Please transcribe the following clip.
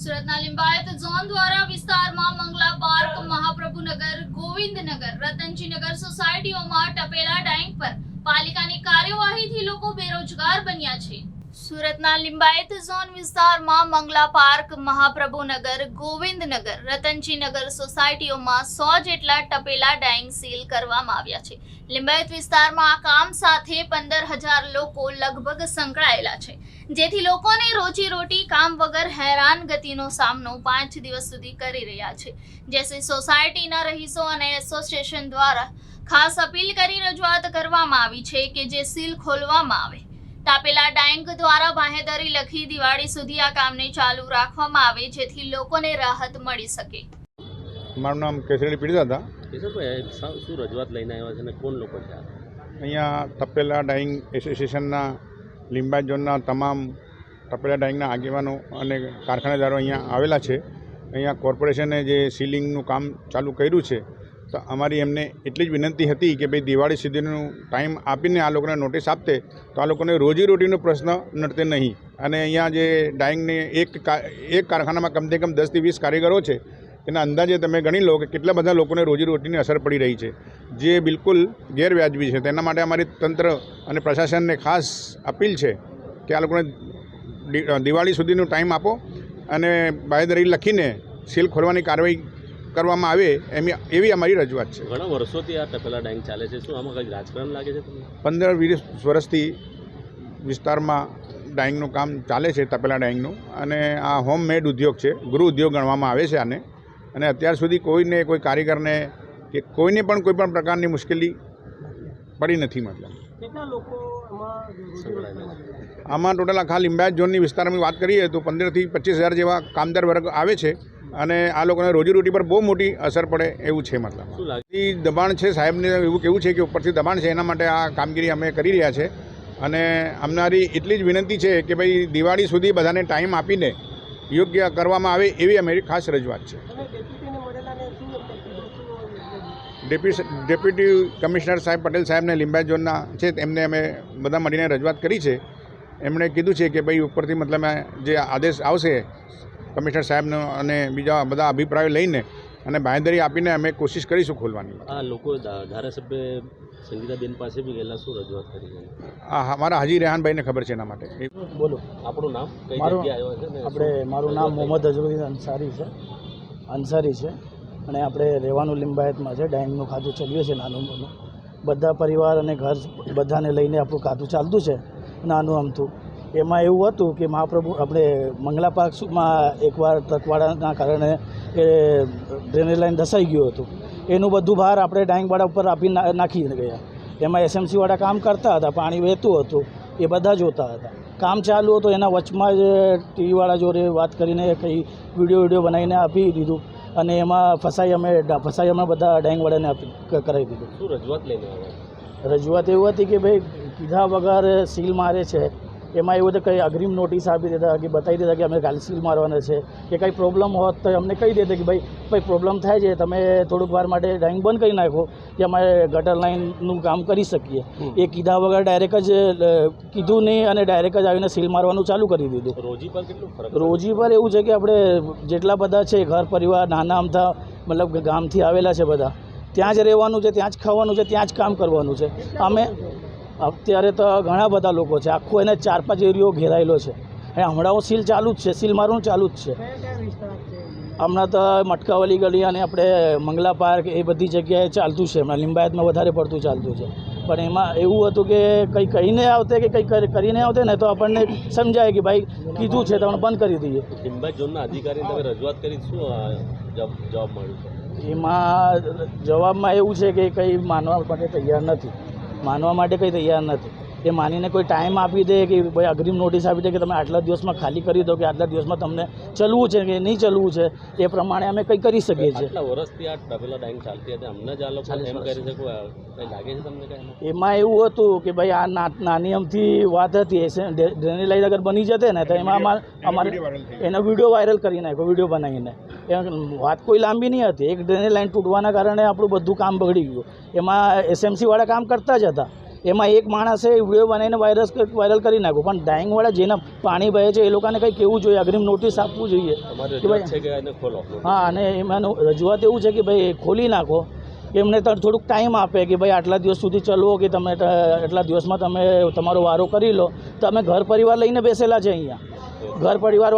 સુરતના લિંબાયત ઝોન દ્વારા વિસ્તારમાં મંગલા પાર્ક, મહાપ્રભુનગર, ગોવિંદનગર, રતનજીનગર સોસાયટીઓમાં ટપેલા ડાઈંગ પર પાલિકાની કાર્યવાહીથી લોકો બેરોજગાર બન્યા છે. સુરતના લિંબાયત ઝોન વિસ્તારમાં મંગલા પાર્ક, મહાપ્રભુનગર, ગોવિંદનગર, રતનજીનગર સોસાયટીઓમાં સો જેટલા ટપેલા ડાઈંગ સીલ કરવામાં આવ્યા છે. લિંબાયત વિસ્તારમાં આ કામ સાથે પંદર હજાર લોકો લગભગ સંકળાયેલા છે. જેથી લોકોને રોજીરોટી કામ વગર હેરાન ગતિનો સામનો પાંચ દિવસ સુધી કરી રહ્યા છે. જેથી સોસાયટીના રહીશો અને એસોસિએશન દ્વારા ખાસ અપીલ કરી રજૂઆત કરવામાં આવી છે કે જે સીલ ખોલવામાં આવે. તાપેલા ડાયંગ દ્વારા બાહેધરી લખી દિવાળી સુધી આ કામને ચાલુ રાખવામાં આવે જેથી લોકોને રાહત મળી શકે. મારું નામ કેસરી પીડિતા હતા. કેશવભાઈ શું રજૂઆત લઈને આવ્યા છે અને કોણ લોકો છે અહીંયા તપેલા ડાઇંગ એસોસિએશનના લીંબાયત ઝોનના તમામ તપેલા ડાઈંગના આગેવાનો અને કારખાનેદારો અહીંયા આવેલા છે. અહીંયા કોર્પોરેશને જે સીલિંગનું કામ ચાલુ કર્યું છે, તો અમારી એમને એટલી જ વિનંતી હતી કે ભાઈ દિવાળી સુધીનું ટાઈમ આપીને આ લોકોને નોટિસ આપતે તો આ લોકોને રોજીરોટીનો પ્રશ્ન નડતે નહીં. અને અહીંયા જે ડાઈંગને એક એક કારખાનામાં કમસે કમ દસથી વીસ કારીગરો છે તેના અંદાજે તમે ગણી લો કે કેટલા બધા લોકોને રોજીરોટીની અસર પડી રહી છે. જે બિલકુલ ગેરવ્યાજબી છે. તેના માટે અમારી તંત્ર અને પ્રશાસનને ખાસ અપીલ છે કે આ લોકોને દિવાળી સુધીનો ટાઈમ આપો અને બાહેધરી લખીને સીલ ખોલવાની કાર્યવાહી કરવામાં આવે એમ એવી અમારી રજૂઆત છે. ઘણા વર્ષોથી આ ટપેલા ડાઈંગ ચાલે છે. શું આમાં કંઈ રાજકારણ લાગે છે તમને? પંદર વીસ વર્ષથી વિસ્તારમાં ડાઈંગનું કામ ચાલે છે તપેલા ડાઈંગનું અને આ હોમમેડ ઉદ્યોગ છે. ગૃહ ઉદ્યોગ ગણવામાં આવે છે આને. અને અત્યાર સુધી કોઈને કોઈ કારીગરને કે કોઈને પણ કોઈ પણ પ્રકારની મુશ્કેલી પડી નથી મતલબ? આમાં ટોટલ આખા લિંબાયત ઝોનની વિસ્તારમાં વાત કરીએ તો પંદરથી પચીસ હજાર જેવા કામદાર વર્ગ આવે છે અને આ લોકોને રોજીરોટી પર બહુ મોટી અસર પડે એવું છે મતલબ. એ દબાણ છે સાહેબને એવું કેવું છે કે ઉપરથી દબાણ છે એના માટે આ કામગીરી અમે કરી રહ્યા છે. અને અમારી એટલી જ વિનંતી છે કે ભાઈ દિવાળી સુધી બધાને ટાઈમ આપીને યોગ્ય કરવામાં આવે એવી અમારી ખાસ રજૂઆત છે. ડેપ્યુટી કમિશનર સાહેબ પટેલ સાહેબને લિંબાયત ઝોનના છે એમને અમે બધા મળીને રજૂઆત કરી છે. એમણે કીધું છે કે ભાઈ ઉપરથી મતલબ જે આદેશ આવશે કમિશનર સાહેબનો અને બીજા બધા અભિપ્રાયો લઈને અને બાંયધરી આપીને અમે કોશિશ કરીશું ખોલવાની. આ લોકો ધારાસભ્ય સંગીતાબેન પાસે બી ગયેલા શું રજૂઆત કરી હા આ અમારા હાજી રેહાનભાઈને ખબર છે એના માટે. બોલો આપણું નામ? મારું- છે આપણે મારું નામ મોહમ્મદ અઝરુદ્દીન અંસારી છે. અંસારી છે. અને આપણે રહેવાનું લિંબાયતમાં છે ડાઈંગનું ખાતું ચલ્યું છીએ નાનું મોનું. બધા પરિવાર અને ઘર બધાને લઈને આપણું ખાતું ચાલતું છે નાનું અમથું એમાં એવું હતું કે મહાપ્રભુ આપણે મંગલા પાર્કમાં એકવાર ટ્રકવાળાના કારણે એ ડ્રેનેજ લાઈન ધસાઈ ગયું હતું. એનું બધું ભાર આપણે ડાઈંગવાળા ઉપર આપી ના- નાખી ગયા. એમાં એસએમસીવાળા કામ કરતા હતા પાણી વહેતું હતું એ બધા જોતા હતા. કામ ચાલુ હતું એના વચમાં જ ટીવીવાળા જોડે વાત કરીને કંઈ વીડિયો વીડિયો બનાવીને આપી દીધું અને એમાં ફસાઈ અમે ફસાઈ અમે બધા ડાઈંગવાળાને આપી કરાવી દીધું. શું રજૂઆત લઈને રજૂઆત એવું હતી કે ભાઈ કીધા વગર સીલ મારે છે. એમાં એવું હતું કંઈ અગ્રીમ નોટિસ આપી દેતા કે બતાવી દેતા કે અમે કાલે સીલ મારવાના છે કે કંઈ પ્રોબ્લેમ હોત તો અમને કહી દેતા કે ભાઈ ભાઈ પ્રોબ્લેમ થાય છે તમે થોડુંક વાર માટે ડ્રાઇંગ બંધ કરી નાખો કે અમારે ગટર લાઇનનું કામ કરી શકીએ. એ કીધા વગર ડાયરેક્ટ જ કીધું નહીં અને ડાયરેક્ટ જ આવીને સીલ મારવાનું ચાલુ કરી દીધું. રોજી પર કેટલું રોજી પર એવું છે કે આપણે જેટલા બધા છે ઘર પરિવાર નાના અમથા મતલબ ગામથી આવેલા છે બધા ત્યાં જ રહેવાનું છે ત્યાં જ ખાવાનું છે ત્યાં જ કામ કરવાનું છે. અમે અત્યારે તો ઘણા બધા લોકો છે. આખો એને ચાર પાંચ એરિયો ઘેરાયેલો છે. અને હમણાં હું સીલ ચાલુ જ છે. સીલ મારવાનું ચાલુ જ છે. હમણાં તો મટકાવાલી ગલી અને આપણે મંગલા પાર્ક એ બધી જગ્યાએ ચાલતું છે. હમણાં લિંબાયતમાં વધારે પડતું ચાલતું છે. પણ એમાં એવું હતું કે કંઈ કહીને આવતે કે કંઈ કરીને આવતે ને તો આપણને સમજાય કે ભાઈ કીધું છે તો બંધ કરી દઈએ. લિંબાયત ઝોનના અધિકારીને તમે રજૂઆત કરી શું જવાબ મળ્યો? એમાં જવાબમાં એવું છે કે કંઈ માનવા માટે તૈયાર નથી. માનવા માટે કંઈ તૈયાર નથી. એ માનીને કોઈ ટાઈમ આપી દે કે ભાઈ અગ્રીમ નોટિસ આપી દે કે તમે આટલા દિવસમાં ખાલી કરી દો કે આટલા દિવસમાં તમને ચલવું છે કે નહીં ચલવું છે એ પ્રમાણે અમે કંઈ કરી શકીએ છીએ. વર્ષથી આ ટપેલા ડાઈંગ ચાલતી હતી. અમને જ આ લોકો એમ કરી શકો લાગે છે તમને કંઈ એમાં? એવું હતું કે ભાઈ આ ના- નાની અમથી વાત હતી. એ ડ્રેનેજ લાઈન અગર બની જતે ને તો એમાં અમારે એનો વીડિયો વાયરલ કરી નાખ્યો વીડિયો બનાવીને. એ વાત કોઈ લાંબી નહીં હતી. એક ડ્રેનેજ લાઈન તૂટવાના કારણે આપણું બધું કામ બગડી ગયું. એમાં એસએમસીવાળા કામ કરતા જ હતા. એમાં એક માણસે વીડિયો બનાવીને વાયરસ વાયરલ કરી નાખ્યો પણ ડાઈંગવાળા જેના પાણી ભરે છે એ લોકોને કંઈ કહેવું જોઈએ? અગ્રિમ નોટિસ આપવું જોઈએ. કે ભાઈ- હા અને એમાંનું રજૂઆત એવું છે કે ભાઈ ખોલી નાખો. કે એમને તો થોડુંક ટાઈમ આપે કે ભાઈ આટલા દિવસ સુધી ચલો કે તમે આટલા દિવસમાં તમે તમારો વારો કરી લો. તો અમે ઘર પરિવાર લઈને બેસેલા છે અહીંયા. ઘર પરિવાર